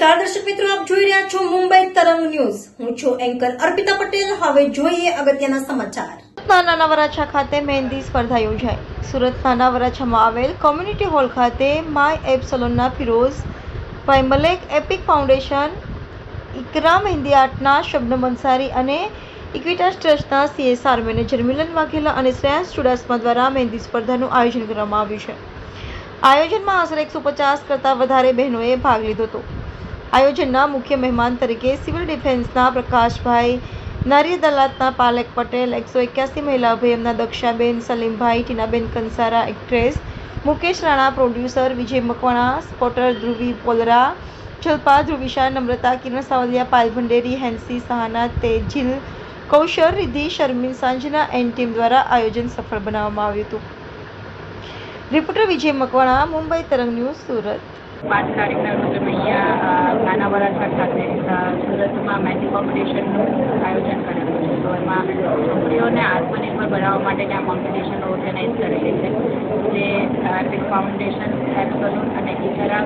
નમસ્કાર, દર્શક મિત્રો, આપ જોઈ રહ્યા છો મુંબઈ તરંગ ન્યૂઝ. હું છું એન્કર અર્પિતા પટેલ. હવે જોઈએ અગત્યના સમાચાર. નાનાવરાછા નાના વરાછા ખાતે મહેંદી સ્પર્ધા યોજાઈ. સુરત નાના વરાછામાં આવેલ કોમ્યુનિટી હોલ ખાતે માય એપ સલોનના ફિરોઝ ભાઈ મલેક એપિક ફાઉન્ડેશન, ઇકરા મહેંદી આર્ટના શબ્દ મંસારી અને ઇક્વિટાસ ટ્રસ્ટના સીએસઆર મેનેજર મિલન વાઘેલા અને શ્રેયાસ ચુડાસમા દ્વારા મહેંદી સ્પર્ધાનું આયોજન કરવામાં આવ્યું છે. આયોજનમાં આશરે એકસો પચાસ કરતાં વધારે બહેનોએ ભાગ લીધો હતો. આયોજનના મુખ્ય મહેમાન તરીકે સિવિલ ડિફેન્સના પ્રકાશભાઈ નારી અદાલતના પાલક પટેલ, એકસો એક્યાસી મહિલા અભયમના દક્ષાબેન, સલીમભાઈ, Tinaben Kansara, actress Mukesh Rana, producer Vijay Makwana, spotter Dhruvi Polara Jalpa Dhruvisha, Namrata Kiran Savaliya, Pal Bhanderi, Hensi Sahana, Tejil Kaushar Ridhi Sharmin Sanjana and team દ્વારા આયોજન સફળ બનાવવામાં આવ્યું હતું. રિપોર્ટર વિજય મકવાણા, મુંબઈ તરંગ ન્યૂઝ, સુરત. પાંચ તારીખના રોજ અમે અહીંયા નાના વરાછા ખાતે સુરતમાં મહેંદી કોમ્પિટિશનનું આયોજન કરેલું છે. તો એમાં છોકરીઓને આત્મનિર્ભર બનાવવા માટેની આ કોમ્પિટિશન ઓર્ગેનાઇઝ કરેલી છે. જે એપિક ફાઉન્ડેશન એપ્સલુન અને ઇકરા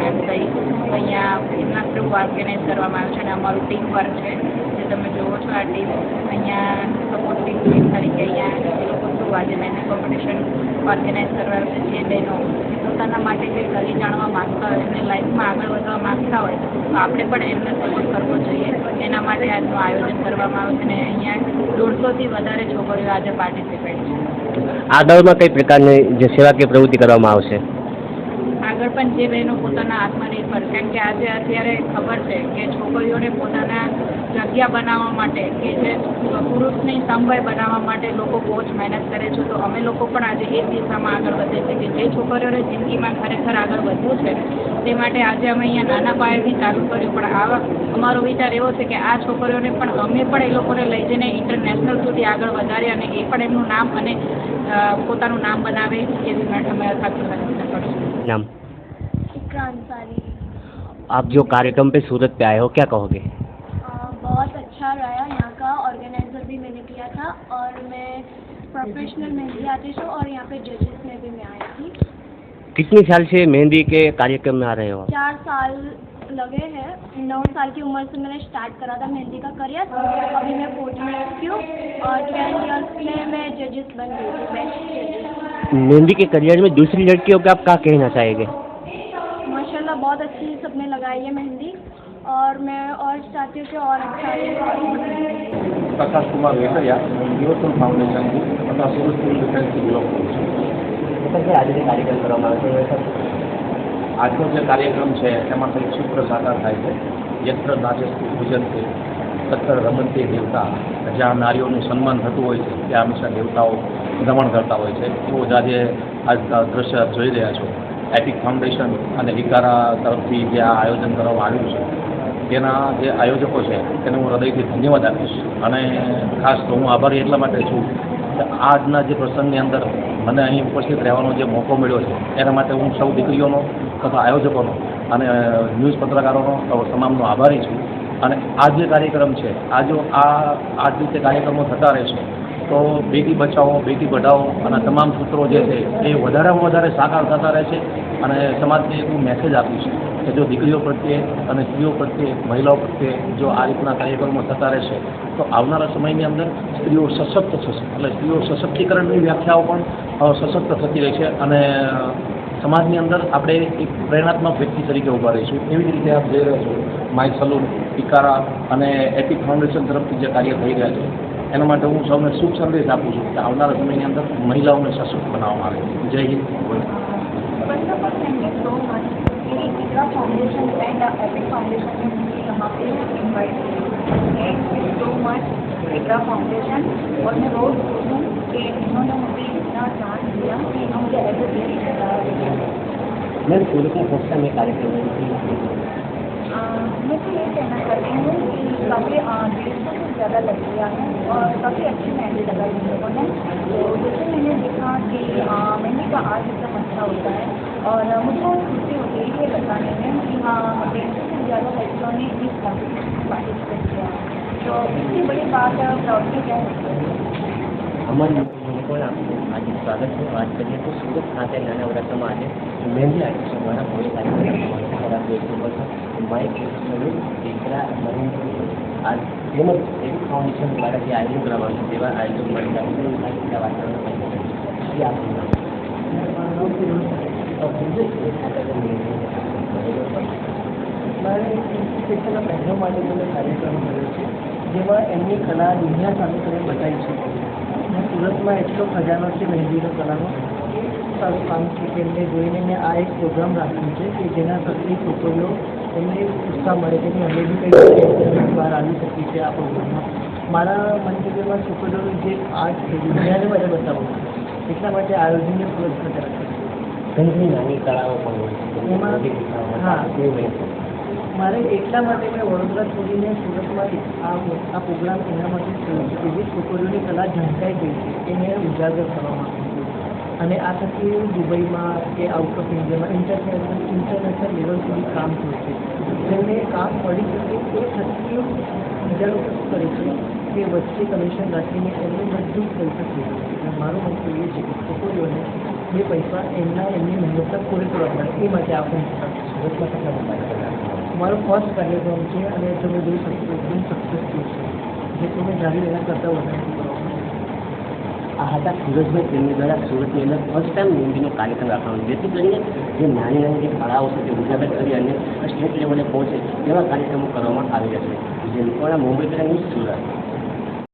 મેમ થઈ અહીંયા એમના થ્રુ ઓર્ગેનાઇઝ કરવામાં આવ્યું છે અને અમારું ટીમ વર્ક છે. જે તમે જુઓ છો આ ટીમ અહીંયા સપોર્ટિંગ ટીમ તરીકે અહીંયા થ્રુ આજે મહેંદી કોમ્પિટિશન ઓર્ગેનાઇઝ કરવાયું છે જે બહેનો પોતાના માટે કંઈ કરી જાણવા માંગતા હોય અને લાઈફમાં આગળ વધવા માંગતા હોય, તો આપણે પણ એમને સપોર્ટ કરવો જોઈએ. એના માટે આજનું આયોજન કરવામાં આવ્યું છે અને અહીંયા દોઢસોથી વધારે છોકરીઓ આજે પાર્ટિસિપેટ છે. આગળમાં કઈ પ્રકારની જે સેવાકીય પ્રવૃત્તિ કરવામાં આવશે? આગળ પણ જે બહેનો પોતાના આત્મનિર્ભર, કેમ કે આજે અત્યારે ખબર છે કે છોકરીઓને પોતાના જગ્યા બનાવવા માટે કે જે પુરુષની સમવાય બનાવવા માટે લોકો બહુ જ મહેનત કરે છે. તો અમે લોકો પણ આજે એ દિશામાં આગળ વધે છે કે જે છોકરીઓને જિંદગીમાં ખરેખર આગળ વધવું છે, તે માટે આજે અમે અહીંયા નાના પાયેથી ચાલુ કર્યું. પણ આવા અમારો વિચાર એવો છે કે આ છોકરીઓને પણ અમે પણ એ લોકોને લઈ જઈને ઇન્ટરનેશનલ સુધી આગળ વધારીએ અને એ પણ એમનું નામ અને પોતાનું નામ બનાવે એવી માટે અમે સાથે પ્રયત્ન કરીશું. नाम इकरा अंसारी आप जो कार्यक्रम पे सूरत पे आए हो क्या कहोगे? बहुत अच्छा रहा यहाँ का ऑर्गेनाइजर भी मैंने किया था और मैं प्रोफेशनल मेहंदी आर्टिस्ट हूँ और यहाँ पे जजेस में भी मैं आई थी। कितनी साल से मेहंदी के कार्यक्रम में आ रहे हो चार साल लगे हैं। नौ साल की उम्र से मैंने स्टार्ट करा था मेहंदी का करियर। अभी मैं फोर्टीन ईयर्स की हूँ और ट्वेल्व ईयर्स में मैं जजेस बन गई थी बेस्ट मेहंदी के करियर में दूसरी लड़कियों को आप क्या कहना चाहेंगे? माशाल्लाह बहुत अच्छी सबने लगाई है मेहंदी और मैं और चाहती हूँ कि और अच्छा પ્રકાશ કુમાર વેકરિયા યુવસન ફાઉન્ડેશનથી તથા સુરત સિવિલ ડિફેન્સથી બિલોંગ કરું છું આજે જે કાર્યક્રમ કરવામાં આવે આજનો જે કાર્યક્રમ છે એમાં કંઈક સૂત્ર સાકાર થાય છે યત્ર નાચસ્તુ પૂજનતે તત્ર રમંતે દેવતા જ્યાં નારીઓનું સન્માન થતું હોય છે ત્યાં હંમેશા દેવતાઓ રમણ કરતા હોય છે એવું જ આજે આજના દ્રશ્ય આપ જોઈ રહ્યા છો એપિક ફાઉન્ડેશન અને વિકારા તરફથી જે આ આયોજન કરવામાં આવ્યું છે, તેના જે આયોજકો છે, તેને હું હૃદયથી ધન્યવાદ આપીશ. અને ખાસ તો હું આભારી એટલા માટે છું કે આજના જે પ્રસંગની અંદર મને અહીં ઉપસ્થિત રહેવાનો જે મોકો મળ્યો છે, એના માટે હું સૌ દીકરીઓનો તથા આયોજકોનો અને ન્યૂઝ પત્રકારોનો તમામનો આભારી છું. અને આ જે કાર્યક્રમ છે, આ જો આ આ રીતે કાર્યક્રમો થતા રહેશે તો બેટી બચાવો બેટી પઢાઓ અને તમામ સૂત્રો જે છે એ વધારેમાં વધારે સાકાર થતા રહેશે અને સમાજને એક મેસેજ આપીશ કે જો દીકરીઓ પ્રત્યે અને સ્ત્રીઓ પ્રત્યે, મહિલાઓ પ્રત્યે જો આ રીતના કાર્યક્રમો થતા રહેશે તો આવનારા સમયની અંદર સ્ત્રીઓ સશક્ત થશે. એટલે સ્ત્રીઓ સશક્તિકરણની વ્યાખ્યાઓ પણ સશક્ત થતી રહેશે અને સમાજની અંદર આપણે એક પ્રેરણાત્મક વ્યક્તિ તરીકે ઊભા રહીશું. એવી જ રીતે આપ જઈ રહ્યા છો, માય સલૂન, પિકારા અને એપિક ફાઉન્ડેશન તરફથી જે કાર્ય થઈ રહ્યા છે. એના માટે હું સૌને શુભ સંદેશ આપું છું કે આવનારા સમયની અંદર મહિલાઓને સશક્ત બનાવવામાં આવે જય Hind First of all, thank you so much. The Ikra Foundation and the Epic Foundation ने यहाँ पे invite किया. Thank you so much, Ikra Foundation. और मैं रोज बोलूँ कि इन्होंने मुझे इतना चांस दिया कि इन्होंने मुझे ऐसे दिया मैं सूरत में फर्स्ट टाइम ये कार्यक्रम मैं तो ये कहना चाहती हूँ कि काफ़ी डेढ़ सौ से ज़्यादा लग गया है और काफ़ी अच्छी मेहंदी लगाई इन लोगों ने। तो जैसे मैंने देखा कि मेहंदी का आर्ट एकदम अच्छा होता है और मुझे खुशी है ये बताने में कि हाँ डेढ़ सौ ज़्यादा लड़कियों ने इस कॉम्पिटिशन में पार्टिसिपेट किया है। तो इससे बड़ी बात प्राउड की क्या है? પણ આપશું? આજે સ્વાગત છે. વાત કરીએ તો સુરત ખાતે નાના વડાસમાં આજે મહેંદી આર્ટિસ્ટ દ્વારા પોલીસ ખરાબ દેખવું પડશે માઇક સ્વરૂપ ફાઉન્ડેશન દ્વારા જે આયોજન કરવાનું આવ્યું તેવા આયોજન મળી વાતાવરણ મારે શિક્ષણના બહેનો માટે કાર્યક્રમ કર્યો છે, જેમાં એમની કલા દુનિયા સામે અને એટલો ખજાનો છે મહેંદીનો કલાનો. સારું કામ છે કે એમને જોઈને મેં આ એક પ્રોગ્રામ રાખ્યો છે કે જેના થકી છોકરીઓ એમને ઉત્સાહ મળે કે અમે બી કંઈક બહાર આવી શકીએ છીએ આ પ્રોગ્રામમાં મારા મંતવ્યમાં છોકરીઓનું જે આર્ટ છે દુનિયાને બધે બતાવવું એટલા માટે આયોજનને ખાતે રાખ્યું છે. ઘણી નાની કળાઓ પણ હોય છે. એમાં- હા. મારે એટલા માટે મેં વડોદરા છોડીને સુરતમાં આ પ્રોગ્રામ એના માટે થયો છે એવી છોકરીઓની કલા ઝંકાઈ ગઈ છે એને ઉજાગર કરવા માંગુ અને આ થકી હું દુબઈમાં કે આઉટ ઓફ ઇન્ડિયામાં ઇન્ટરનેશનલ ઇન્ટરનેશનલ લેવલ સુધી કામ થયું છે. જેમને કામ મળી શકે એ થકી બીજા લોકો શું કરે છે કે વચ્ચે કમિશન રાખીને એમને મજબૂત થઈ શકે. અને મારું મંતવ્ય એ છે કે છોકરીઓને જે પૈસા એમના, એમની મહેનતના પૂરેપૂરા મળે એ માટે આપણે સુરતમાં કેટલા બધા મારો ફર્સ્ટ કાર્યક્રમ છે અને તમે જોઈ શકશો એકદમ સક્સેસફુલ છે. જે તમે ધારી એના કરતાં વધારે આ હતા સુરજભાઈ તેમની દ્વારા સુરતની અંદર ફર્સ્ટ ટાઈમ મહેંદીનો કાર્યક્રમ રાખવાનો. જેથી કરીને જે નાની નાની જે કળાઓ છે તે ઉજાગર કરી અને સ્ટેટ લેવલે પહોંચે તેવા કાર્યક્રમો કરવામાં આવી રહ્યા છે. જે લોકોના મુંબઈ કરેલું સુરત.